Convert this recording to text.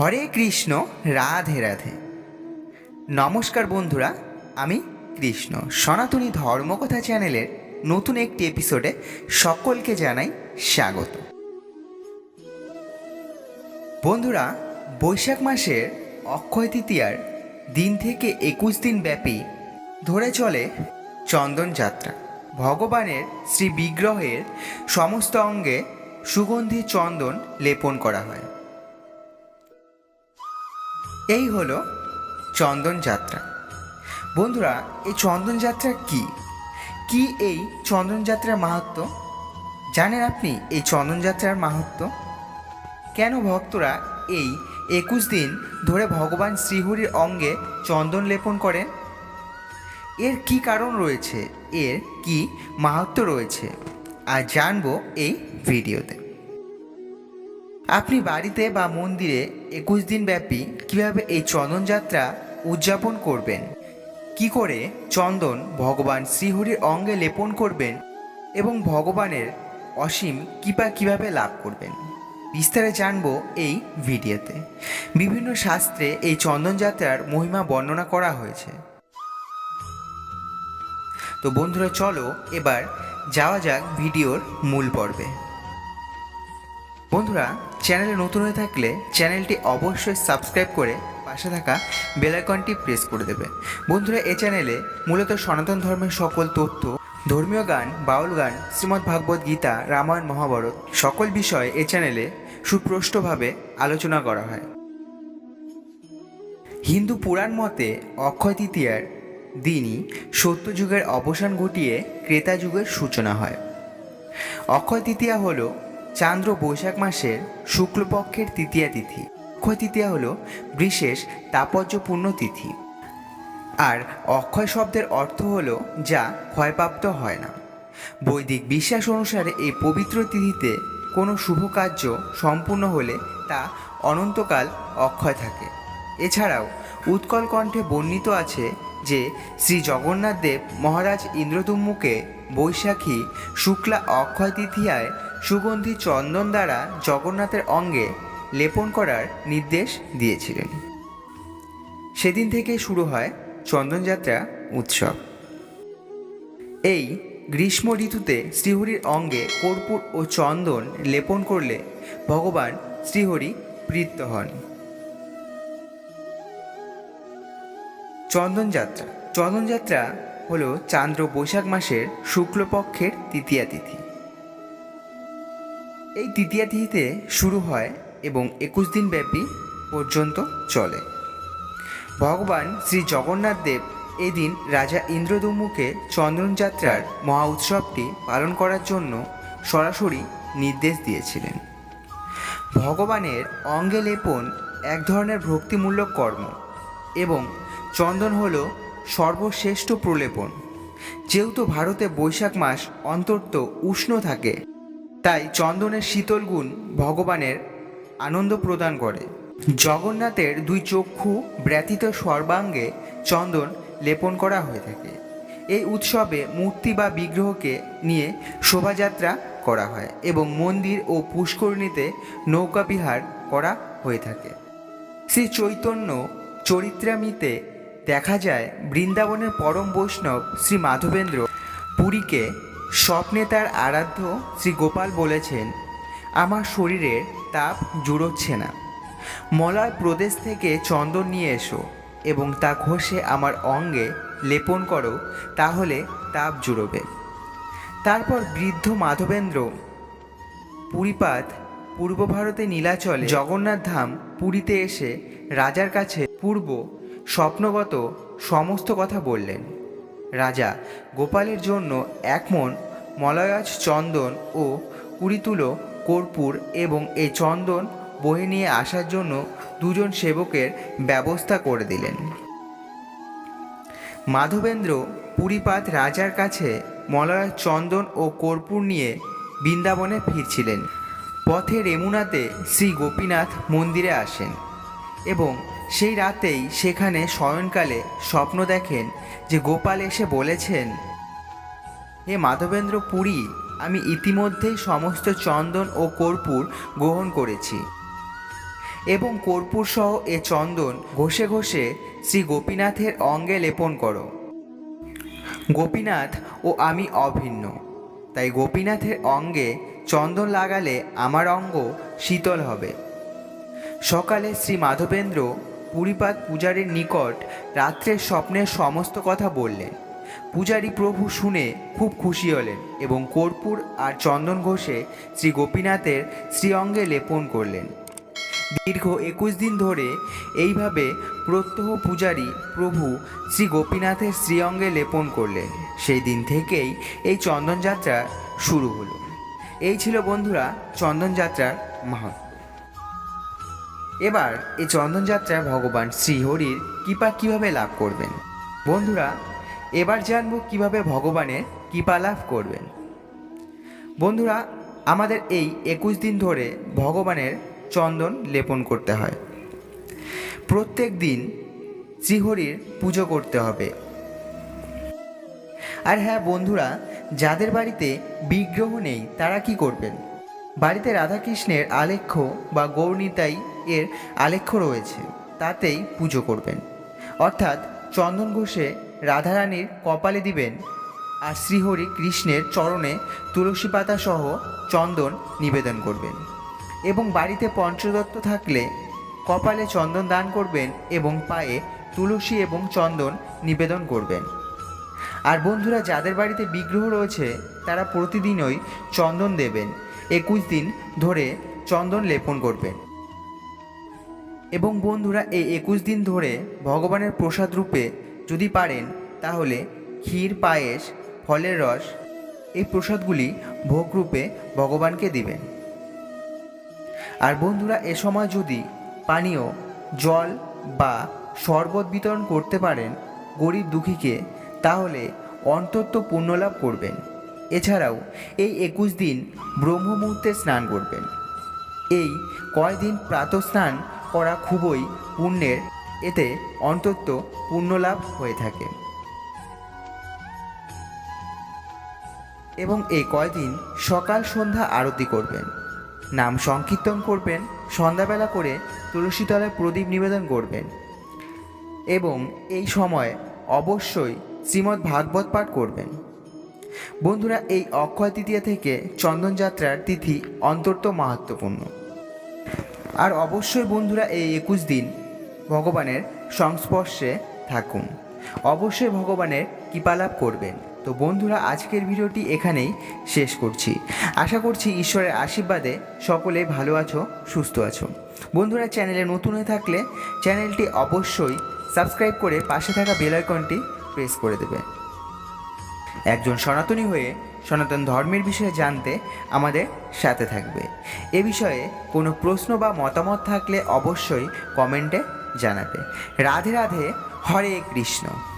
হরে কৃষ্ণ, রাধে রাধে। নমস্কার বন্ধুরা, আমি কৃষ্ণ। সনাতনী ধর্মকথা চ্যানেলের নতুন একটি এপিসোডে সকলকে জানাই স্বাগত। বন্ধুরা, বৈশাখ মাসের অক্ষয় তৃতীয়ার দিন থেকে একুশ দিন ব্যাপী ধরে চলে চন্দন যাত্রা। ভগবানের শ্রী বিগ্রহের সমস্ত অঙ্গে সুগন্ধি চন্দন লেপন করা হয়। এই হলো চন্দন যাত্রা। বন্ধুরা, এই চন্দন যাত্রা কি? কি এই চন্দন যাত্রার মাহাত্ম? জানেন আপনি এই চন্দন যাত্রার মাহাত্ম? কেন ভক্তরা এই একুশ দিন ধরে ভগবান শ্রীহরির অঙ্গে চন্দন লেপন করেন? এর কি কারণ রয়েছে? এর কি মাহাত্ম রয়েছে? আর জানব এই ভিডিওতে। আপনি বাড়িতে বা মন্দিরে একুশ দিন ব্যাপী কীভাবে এই চন্দন যাত্রা উদযাপন করবেন? কি করে চন্দন ভগবান শ্রীহরির অঙ্গে লেপন করবেন এবং ভগবানের অসীম কৃপা কীভাবে লাভ করবেন? বিস্তারে জানব এই ভিডিওতে। বিভিন্ন শাস্ত্রে এই চন্দন যাত্রার মহিমা বর্ণনা করা হয়েছে। তো বন্ধুরা, চলো এবার যাওয়া যাক ভিডিওর মূল পর্বে। বন্ধুরা, চ্যানেলে নতুন হয়ে থাকলে চ্যানেলটি অবশ্যই সাবস্ক্রাইব করে পাশে থাকা বেল আইকনটি প্রেস করে দেবে। বন্ধুরা, এ চ্যানেলে মূলত সনাতন ধর্মের সকল তথ্য, ধর্মীয় গান, বাউল গান, শ্রীমদ্ ভাগবত গীতা, রামায়ণ, মহাভারত সকল বিষয় এ চ্যানেলে সুপ্রষ্টভাবে আলোচনা করা হয়। হিন্দু পুরাণ মতে অক্ষয় তৃতীয়ার দিনই সত্যযুগের অবসান ঘটিয়ে ক্রেতা যুগের সূচনা হয়। অক্ষয় তৃতীয়া হল চান্দ্র বৈশাখ মাসের শুক্লপক্ষের তৃতীয়া তিথি। অক্ষয় তৃতীয়া হল বিশেষ তাপর্যপূর্ণ তিথি। আর অক্ষয় শব্দের অর্থ হল যা ক্ষয়প্রাপ্ত হয় না। বৈদিক বিশ্বাস অনুসারে এই পবিত্র তিথিতে কোনো শুভ কার্য সম্পূর্ণ হলে তা অনন্তকাল অক্ষয় থাকে। এছাড়াও উৎকল কণ্ঠে বর্ণিত আছে যে শ্রী জগন্নাথ দেব মহারাজ ইন্দ্রদুম্মুকে বৈশাখী শুক্লা অক্ষয় তৃতীয়ায় সুগন্ধি চন্দন দ্বারা জগন্নাথের অঙ্গে লেপন করার নির্দেশ দিয়েছিলেন। সেদিন থেকে শুরু হয় চন্দনযাত্রা উৎসব। এই গ্রীষ্ম ঋতুতে শ্রীহরির অঙ্গে কর্পূর ও চন্দন লেপন করলে ভগবান শ্রীহরি প্রীত হন। চন্দনযাত্রা। চন্দনযাত্রা হলো চান্দ্র বৈশাখ মাসের শুক্লপক্ষের তৃতীয়া তিথি। এই তৃতীয়া তিথিতে শুরু হয় এবং একুশ দিন ব্যাপী পর্যন্ত চলে। ভগবান শ্রী জগন্নাথ দেব এদিন রাজা ইন্দ্রদুম্মুকে চন্দনযাত্রার মহা উৎসবটি পালন করার জন্য সরাসরি নির্দেশ দিয়েছিলেন। ভগবানের অঙ্গে লেপন এক ধরনের ভক্তিমূলক কর্ম এবং চন্দন হল সর্বশ্রেষ্ঠ প্রলেপন। যেহেতু ভারতে বৈশাখ মাস অন্তত উষ্ণ থাকে তাই চন্দনের শীতল গুণ ভগবানের আনন্দ প্রদান করে। জগন্নাথের দুই চক্ষু ব্যতীত সর্বাঙ্গে চন্দন লেপন করা হয়ে থাকে। এই উৎসবে মূর্তি বা বিগ্রহকে নিয়ে শোভাযাত্রা করা হয় এবং মন্দির ও পুষ্করিণীতে নৌকা বিহার করা হয়ে থাকে। শ্রী চৈতন্য চরিত্রামিতে দেখা যায় বৃন্দাবনের পরম বৈষ্ণব শ্রী মাধবেন্দ্র পুরীকে স্বপ্নে তার আরাধ্য শ্রী গোপাল বলেছেন, আমার শরীরে তাপ জুড়োচ্ছে না। মলয় প্রদেশ থেকে চন্দন নিয়ে এসো এবং তা ঘষে আমার অঙ্গে লেপন করো, তাহলে তাপ জুড়োবে। তারপর বৃদ্ধ মাধবেন্দ্র পুরীপাত পূর্ব ভারতে নীলাচলে জগন্নাথ ধাম পুরীতে এসে রাজার কাছে পূর্ব স্বপ্নগত সমস্ত কথা বললেন। রাজা গোপালের জন্য এক মন মলয়াজ চন্দন ও কুড়িতুলো কর্পূর এবং এই চন্দন বয়ে নিয়ে আসার জন্য দুজন সেবকের ব্যবস্থা করে দিলেন। মাধবেন্দ্র পুরীপাত রাজার কাছে মলয় চন্দন ও কর্পূর নিয়ে বৃন্দাবনে ফিরছিলেন। পথে রেমুনাতে শ্রী গোপীনাথ মন্দিরে আসেন। এবং সেই রাতেই সেখানে শয়নকালে স্বপ্ন দেখেন যে গোপাল এসে বলেছেন, হে মাধবেন্দ্র পুরী, আমি ইতিমধ্যেই সমস্ত চন্দন ও কর্পূর গ্রহণ করেছি এবং কর্পূর সহ এ চন্দন ঘষে ঘষে শ্রী গোপীনাথের অঙ্গে লেপন করো। গোপীনাথ ও আমি অভিন্ন। তাই গোপীনাথের অঙ্গে চন্দন লাগালে আমার অঙ্গ শীতল হবে। সকালে শ্রী মাধবেন্দ্র পুরীপাত পূজারীর নিকট রাত্রের স্বপ্নের সমস্ত কথা বললেন। পূজারী প্রভু শুনে খুব খুশি হলেন এবং কর্পূর আর চন্দন ঘোষে শ্রী গোপীনাথের শ্রীঅঙ্গে লেপন করলেন। দীর্ঘ একুশ দিন ধরে এইভাবে প্রত্যহ পূজারী প্রভু শ্রী গোপীনাথের শ্রীঅঙ্গে লেপন করলেন। সেই দিন থেকেই এই চন্দনযাত্রা শুরু হলো। এই ছিল বন্ধুরা চন্দনযাত্রার মাহাত্ম। এবার এই চন্দনযাত্রায় ভগবান শ্রীহরির কৃপা কীভাবে লাভ করবেন? বন্ধুরা, এবার জানব কীভাবে ভগবানের কৃপা লাভ করবেন। বন্ধুরা, আমাদের এই একুশ দিন ধরে ভগবানের চন্দন লেপন করতে হয়। প্রত্যেক দিন শ্রীহরির পুজো করতে হবে। আর হ্যাঁ বন্ধুরা, যাদের বাড়িতে বিগ্রহ নেই, তারা কি করবেন? বাড়িতে রাধাকৃষ্ণের আলেখ্য বা গৌরনীতাই এর আলেখ্য রয়েছে, তাতেই পুজো করবেন। অর্থাৎ চন্দন ঘোষে রাধারানীর কপালে দিবেন আর শ্রীহরি কৃষ্ণের চরণে তুলসী পাতা সহ চন্দন নিবেদন করবেন। এবং বাড়িতে পঞ্চদত্ত থাকলে কপালে চন্দন দান করবেন এবং পায়ে তুলসী এবং চন্দন নিবেদন করবেন। আর বন্ধুরা, যাদের বাড়িতে বিগ্রহ রয়েছে, তারা প্রতিদিনই চন্দন দেবেন। একুশ দিন ধরে চন্দন লেপন করবেন। এবং বন্ধুরা, এই একুশ দিন ধরে ভগবানের প্রসাদ রূপে যদি পারেন, তাহলে ক্ষীর, পায়েস, ফলের রস, এই প্রসাদগুলি ভোগরূপে ভগবানকে দিবেন। আর বন্ধুরা, এ সময় যদি পানীয়, জল বা শরবত বিতরণ করতে পারেন গরিব দুঃখীকে, তাহলে অন্তত পুণ্যলাভ করবেন। এছাড়াও এই একুশ দিন ব্রহ্ম মুহূর্তে স্নান করবেন। এই কয়দিন প্রাতঃ স্নান করা খুবই পুণ্যের, এতে অন্তত পুণ্যলাভ হয়ে থাকে। এবং এই কয়দিন সকাল সন্ধ্যা আরতি করবেন। নাম সংকীর্তন করবেন, সন্ধ্যাবেলা করে তুলসী তলায় প্রদীপ নিবেদন করবেন। এবং এই সময় অবশ্যই শ্রীমদ্ ভাগবত পাঠ করবেন। বন্ধুরা, এই অক্ষয় তৃতীয়া থেকে চন্দনযাত্রার তিথি অন্তর্ত মাহাত্মপূর্ণ আর অবশ্যই বন্ধুরা এই একুশ দিন ভগবানের সংস্পর্শে থাকুন। অবশ্যই ভগবানের কৃপালাভ করবেন। তো বন্ধুরা, আজকের ভিডিওটি এখানেই শেষ করছি। আশা করছি ঈশ্বরের আশীর্বাদে সকলে ভালো আছো, সুস্থ আছো। বন্ধুরা, চ্যানেলে নতুন হয়ে থাকলে চ্যানেলটি অবশ্যই সাবস্ক্রাইব করে পাশে থাকা বেল আইকনটি প্রেস করে দেবে। একজন সনাতনী হয়ে সনাতন ধর্মের বিষয়ে জানতে আমাদের সাথে থাকবে। এ বিষয়ে কোনো প্রশ্ন বা মতামত থাকলে অবশ্যই কমেন্টে জানাবে। রাধে রাধে, হরে কৃষ্ণ।